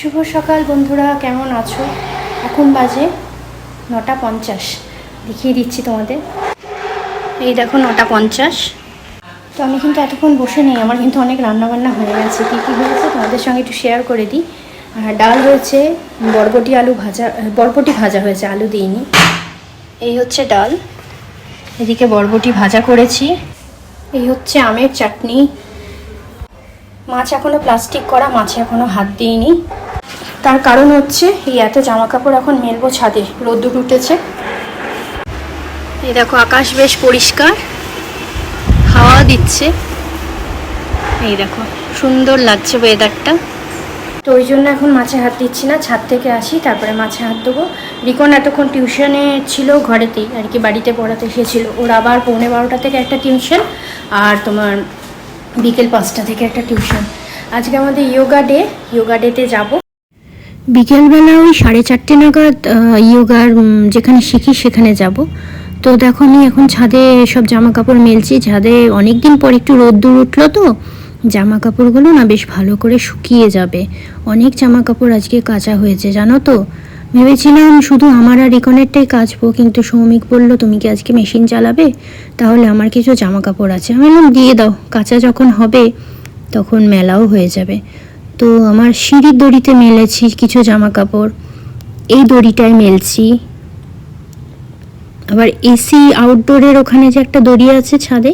শুভ সকাল বন্ধুরা, কেমন আছো? এখন বাজে নটা পঞ্চাশ। দেখিয়ে দিচ্ছি তোমাদের। এই দেখো নটা পঞ্চাশ। তো আমি কিন্তু এতক্ষণ বসে নেই, আমার কিন্তু অনেক রান্নাবান্না হয়ে গেছে। কী কী হয়েছে তোমাদের সঙ্গে একটু শেয়ার করে দিই। আর ডাল হয়েছে, বরবটি আলু ভাজা বরবটি ভাজা হয়েছে, আলু দিইনি। এই হচ্ছে ডাল। এদিকে বরবটি ভাজা করেছি। এই হচ্ছে আমের চাটনি। মাছ এখনও প্লাস্টিক করা, মাছে এখনও হাত দিইনি। তার কারণ হচ্ছে, এই এত জামা কাপড় এখন মেলবো ছাদে। রোদ্দুর উঠেছে। এই দেখো, আকাশ বেশ পরিষ্কার। হাওয়া দিচ্ছে। এই দেখো, সুন্দর লাগছে ওয়েদারটা তো ওই জন্য এখন মাছে হাত দিচ্ছি না, ছাদ থেকে আসি, তারপরে মাছে হাত দেবো রিকন এতক্ষণ টিউশনে ছিল ঘরেতেই, আর কি বাড়িতে পড়াতে এসেছিল। ওর আবার পৌনে বারোটা থেকে একটা টিউশন, আর তোমার বিকেল পাঁচটা থেকে একটা টিউশন। আজকে আমাদের ইয়োগা ডে, ইয়োগা ডেতে যাব। বিকেলবেলা ওই সাড়ে চারটে নাগাদ ইয়োগার যেখানে শিখি সেখানে যাব। তো দেখো আমি এখন ছাদে সব জামা কাপড় মেলছি। ছাদে অনেক দিন পর একটু রোদ্দুর উঠল তো জামা কাপড়গুলো না বেশ ভালো করে শুকিয়ে যাবে। অনেক জামা কাপড় আজকে কাচা হয়েছে, জানো তো? ভেবেছিলাম শুধু আমার আর রিকনেরটাই কাচবো, কিন্তু সৌমিক বলল, তুমি কি আজকে মেশিন চালাবে? তাহলে আমার কিছু জামা কাপড় আছে। আমি বললাম, দিয়ে দাও। কাঁচা যখন হবে, তখন মেলাও হয়ে যাবে। তো আমার সিঁড়ির দড়িতে মেলেছি কিছু জামা কাপড় এই দড়িটায় মেলছি। আবার এসি আউটডোরের ওখানে যে একটা দড়ি আছে ছাদে,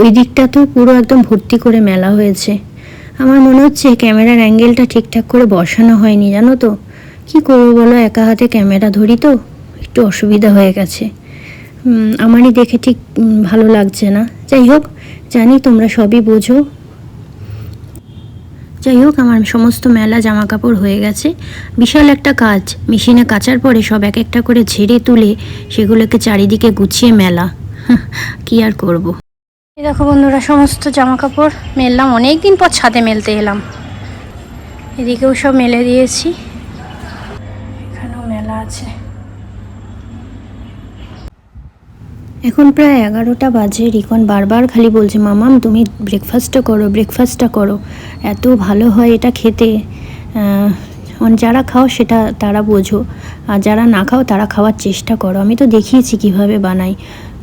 ওই দিকটা তো পুরো একদম ভর্তি করে মেলা হয়েছে। আমার মনে হচ্ছে ক্যামেরার অ্যাঙ্গেলটা ঠিকঠাক করে বসানো হয়নি, জানো তো? কি করব বলো, একা হাতে ক্যামেরা ধরি তো, একটু অসুবিধা হয়ে গেছে। আমারই দেখে ঠিক ভালো লাগছে না। যাই হোক, জানি তোমরা সবই বোঝো। যাই হোক, আমার সমস্ত মেলা জামা কাপড় হয়ে গেছে। বিশাল একটা কাজ। মেশিনে কাচার পরে সব এক একটা করে ঝেড়ে তুলে সেগুলোকে চারিদিকে গুছিয়ে মেলা। কি আর করব। দেখো বন্ধুরা, সমস্ত জামা কাপড় মেললাম। অনেক দিন পর ছাদে মেলতে এলাম। এদিকেও সব মেলে দিয়েছি। এখানেও মেলা আছে। এখন প্রায় এগারোটা বাজে। রিকন বারবার খালি বলছে, মামাম, তুমি ব্রেকফাস্টটা করো ব্রেকফাস্টটা করো। এত ভালো হয় এটা খেতে। অন- যারা খাও সেটা তারা বোঝো। আর যারা না খাও তারা খাওয়ার চেষ্টা করো। আমি তো দেখিয়েছি কীভাবে বানাই।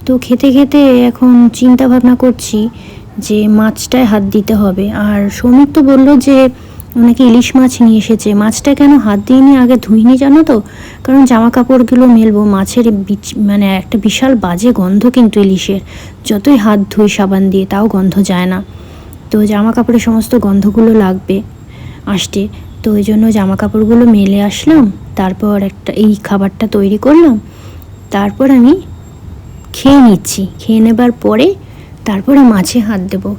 তো খেতে খেতে এখন চিন্তা ভাবনা করছি যে মাছটায় হাত দিতে হবে। আর সৌমিক তো বলল যে ওনাকে ইলিশ মাছ নিয়ে এসেছে। মাছটা কেন হাত দিইনি আগে ধুইনি জানো তো? কারণ জামা কাপড়গুলো মেলবো, মাছের বিচ- মানে একটা বিশাল বাজে গন্ধ কিন্তু ইলিশের। যতই হাত ধুই সাবান দিয়ে, তাও গন্ধ যায় না। তো জামা কাপড়ের সমস্ত গন্ধগুলো লাগবে আসতে তো ওই জন্য জামা কাপড়গুলো মেলে আসলাম, তারপর একটা এই খাবারটা তৈরি করলাম। তারপর আমি খেয়ে নিচ্ছি। খেয়ে নেবার পরে তারপরে মাছে হাত দেবো।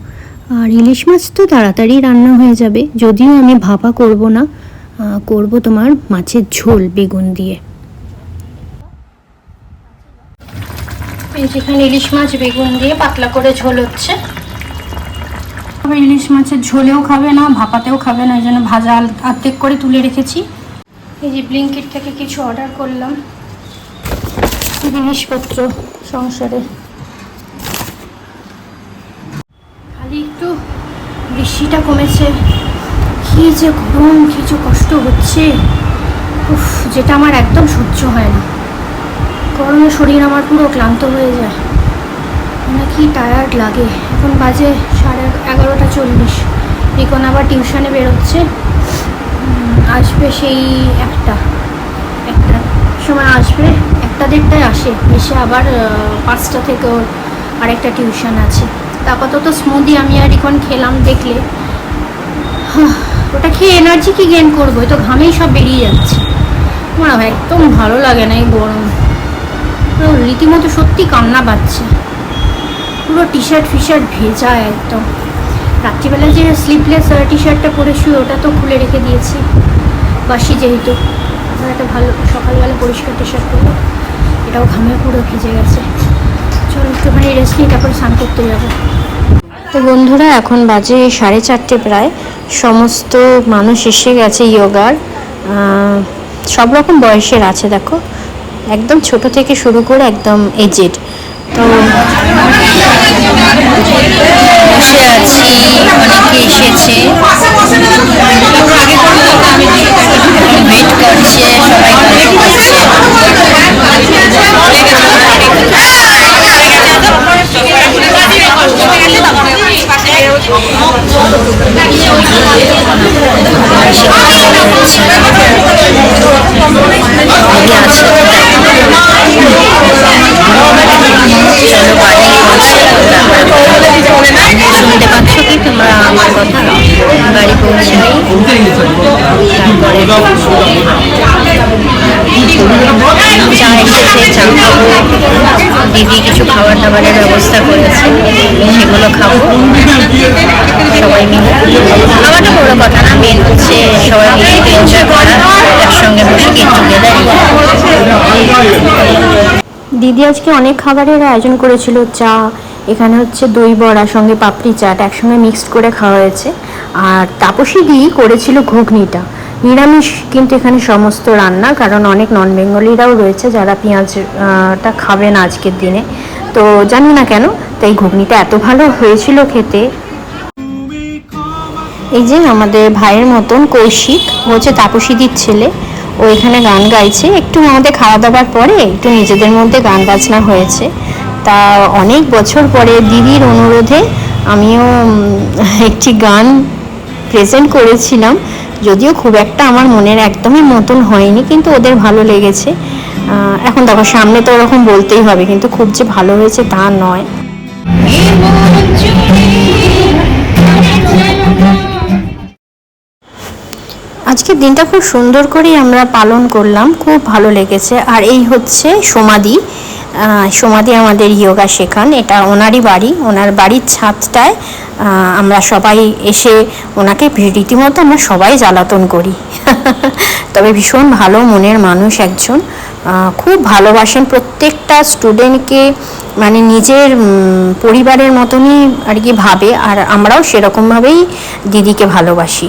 আর ইলিশ মাছ তো তাড়াতাড়ি রান্না হয়ে যাবে। যদিও আমি ভাপা করব না করব তোমার মাছের ঝোল বেগুন দিয়ে। এই যেখানে ইলিশ মাছ, বেগুন দিয়ে পাতলা করে ঝোল হচ্ছে। আবার ইলিশ মাছের ঝোলেও খাবে না, ভাপাতেও খাবে না, এই জন্য ভাজা আর্ধেক করে তুলে রেখেছি। এই যে ব্লিঙ্কিট থেকে কিছু অর্ডার করলাম। জিনিসপত্র সংসারে খালি একটু বৃষ্টিটা কমেছে। কি যে গরম, কি যে কষ্ট হচ্ছে। উফ, যেটা আমার একদম সহ্য হয় না। গরমে শরীর আমার পুরো ক্লান্ত হয়ে যায়। মানে কি টায়ার্ড লাগে। এখন বাজে সাড়ে এগারোটা চল্লিশ। রিকন আবার টিউশনে বেরোচ্ছে। আসবে সেই একটা। একটা সময় আসবে, একটা দেড়টায় আসে। এসে আবার পাঁচটা থেকে ওর আরেকটা টিউশন আছে। আপাতত স্মুদি আমি আর রিকন খেলাম দেখলে। ওটা খেয়ে এনার্জি কি গেন করব? তো ঘামেই সব বেরিয়ে যাচ্ছে। আমার একদম ভালো লাগে না এই গরম। পুরো রীতিমতো সত্যি কান্না পাচ্ছে। পুরো টি শার্ট ফি শার্ট ভেজা একদম। রাত্রিবেলা যে স্লিপলেস টি শার্টটা পরে শুয়ে ওটা তো খুলে রেখে দিয়েছি। বাসি যেহেতু। একটা ভালো সকালবেলা পরিষ্কার টি শার্ট পরবো। এটাও ঘামে পুরো ভিজে গেছে। চলো একটুখানি রেস্ট নিই তারপরে স্নান করতে যাব। তো বন্ধুরা, এখন বাজে সাড়ে চারটে প্রায়। সমস্ত মানুষ এসে গেছে ইয়োগার। সব রকম বয়সের আছে, দেখো। একদম ছোট থেকে শুরু করে একদম এজেড তো বসে আছি, অনেকে এসেছে। ওয়েট করছে, সবাই শুনতে পাচ্ছ কি তোমরা আমার কথা বাড়ি পৌঁছাই চা এসেছে চা খাব দিদি কিছু খাবার দাবারের ব্যবস্থা করেছে, সেগুলো খাব। সবাই মিলে। বড় কথা না মেন হচ্ছে সবাই মিলে এনজয় করা একসঙ্গে বসে গেট টুগেদার দিদি আজকে অনেক খাবারের আয়োজন করেছিল, চা, এখানে হচ্ছে দই বড়া, সঙ্গে পাপড়ি চাট, একসঙ্গে মিক্সড করে খাওয়া হয়েছে। আর তাপসী দি করেছিল ঘুগনিটা। নিরামিষ কিন্তু এখানে সমস্ত রান্না, কারণ অনেক নন বেঙ্গলিরাও রয়েছে যারা পেঁয়াজটা খাবেন আজকের দিনে। তো জানি না কেন, তাই ঘুগনিটা এত ভালো হয়েছিল খেতে। এই যে আমাদের ভাইয়ের মতন কৌশিক হচ্ছে তাপসীদির ছেলে, ও এখানে গান গাইছে। একটু আমাদের খাওয়া দাওয়ার পরে একটু নিজেদের মধ্যে গান বাজনা হয়েছে। তা অনেক বছর পরে দিদির অনুরোধে আমিও একটি গান প্রেজেন্ট করেছিলাম। যদিও খুব একটা আমার মনের একদমই মতন হয়নি, কিন্তু ওদের ভালো লেগেছে। এখন দেখো, সামনে তো ওরকম বলতেই হবে, কিন্তু খুব যে ভালো হয়েছে তা নয়। আজকের দিনটা খুব সুন্দর করেই আমরা পালন করলাম, খুব ভালো লেগেছে। আর এই হচ্ছে সমাধি। সমাধি আমাদের যোগা শেখান এটা ওনারই বাড়ি, ওনার বাড়ির ছাদটায় আমরা সবাই এসে ওনাকে রীতিমতো আমরা সবাই জ্বালাতন করি। তবে ভীষণ ভালো মনের মানুষ একজন। খুব ভালোবাসেন প্রত্যেকটা স্টুডেন্টকে মানে নিজের পরিবারের মতনই আর কি ভাবে, আর আমরাও সেরকমভাবেই দিদিকে ভালোবাসি।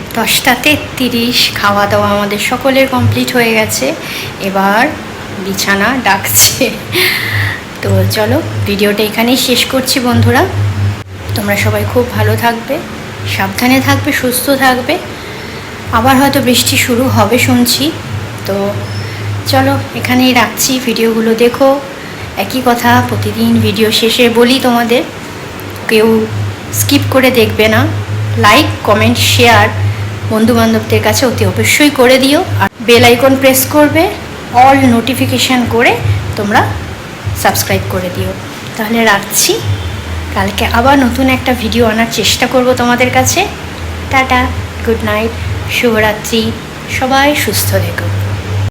দশটা তেত্রিশ খাওয়া দাওয়া আমাদের সকলের কমপ্লিট হয়ে গেছে। এবার বিছানা ডাকছে। তো চলো, ভিডিওটা এখানেই শেষ করছি বন্ধুরা। তোমরা সবাই খুব ভালো থাকবে, সাবধানে থাকবে, সুস্থ থাকবে। আবার হয়তো বৃষ্টি শুরু হবে শুনছি। তো চলো, এখানেই রাখছি ভিডিওগুলো। দেখো, একই কথা, প্রতিদিন ভিডিও শেষে বলি তোমাদের। কেউ স্কিপ করে দেখবে না। লাইক কমেন্ট শেয়ার বন্ধু বান্ধবদের কাছে অতি অবশ্যই করে দিও। আর বেল আইকন প্রেস করবে অল নোটিফিকেশান করে তোমরা সাবস্ক্রাইব করে দিও। তাহলে রাখছি। কালকে আবার নতুন একটা ভিডিও আনার চেষ্টা করব তোমাদের কাছে। টাটা গুড নাইট শুভরাত্রি, সবাই সুস্থ থেকো।